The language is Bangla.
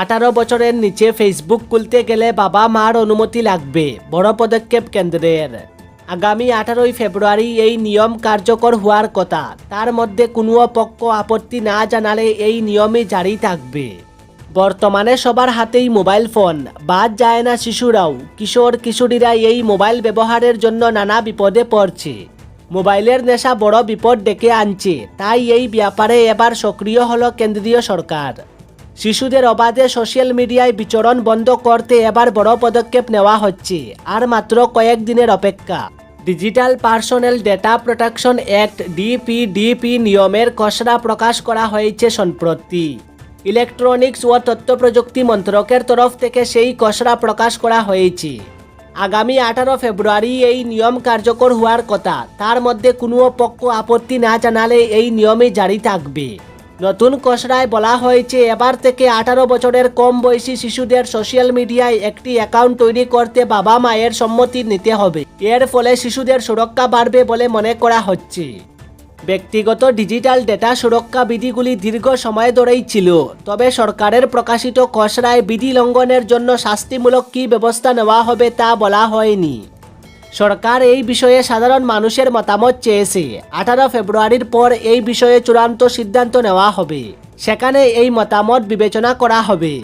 আঠারো বছরের নিচে ফেসবুক খুলতে গেলে বাবা মার অনুমতি লাগবে, বড় পদক্ষেপ কেন্দ্রের। আগামী আঠারোই ফেব্রুয়ারি এই নিয়ম কার্যকর হওয়ার কথা। তার মধ্যে কোনো পক্ষ আপত্তি না জানালে এই নিয়মই জারি থাকবে। বর্তমানে সবার হাতেই মোবাইল ফোন, বাদ যায় না শিশুরাও। কিশোর, কিশোরীরা এই মোবাইল ব্যবহারের জন্য নানা বিপদে পড়ছে। মোবাইলের নেশা বড় বিপদ ডেকে আনছে, তাই এই ব্যাপারে এবার সক্রিয় হলো কেন্দ্রীয় সরকার। শিশুদের অবাধে সোশ্যাল মিডিয়ায় বিচরণ বন্ধ করতে এবার বড় পদক্ষেপ নেওয়া হচ্ছে। আর মাত্র কয়েকদিনের অপেক্ষা। Digital personal data protection act DPDP নিয়মের খসড়া প্রকাশ করা হয়েছে সম্প্রতি। ইলেকট্রনিক্স ও তথ্য প্রযুক্তি মন্ত্রকের তরফ থেকে সেই খসড়া প্রকাশ করা হয়েছে। আগামী আঠারো ফেব্রুয়ারি এই নিয়ম কার্যকর হওয়ার কথা। তার মধ্যে কোনো পক্ষ আপত্তি না জানালে এই নিয়মে জারি থাকবে। নতুন খসড়ায় বলা হয়েছে, এবার থেকে আঠারো বছরের কম বয়সী শিশুদের সোশ্যাল মিডিয়ায় একটি অ্যাকাউন্ট তৈরি করতে বাবা মায়ের সম্মতি নিতে হবে। এর ফলে শিশুদের সুরক্ষা বাড়বে বলে মনে করা হচ্ছে। ব্যক্তিগত ডিজিটাল ডেটা সুরক্ষা বিধিগুলি দীর্ঘ সময় ধরেই ছিল, তবে সরকারের প্রকাশিত খসড়ায় বিধি লঙ্ঘনের জন্য শাস্তিমূলক কী ব্যবস্থা নেওয়া হবে তা বলা হয়নি। সরকার এই বিষয়ে সাধারণ মানুষের মতামত চেয়েছে। আঠারো ফেব্রুয়ারির পর এই বিষয়ে চূড়ান্ত সিদ্ধান্ত নেওয়া হবে। সেখানে এই মতামত বিবেচনা করা হবে।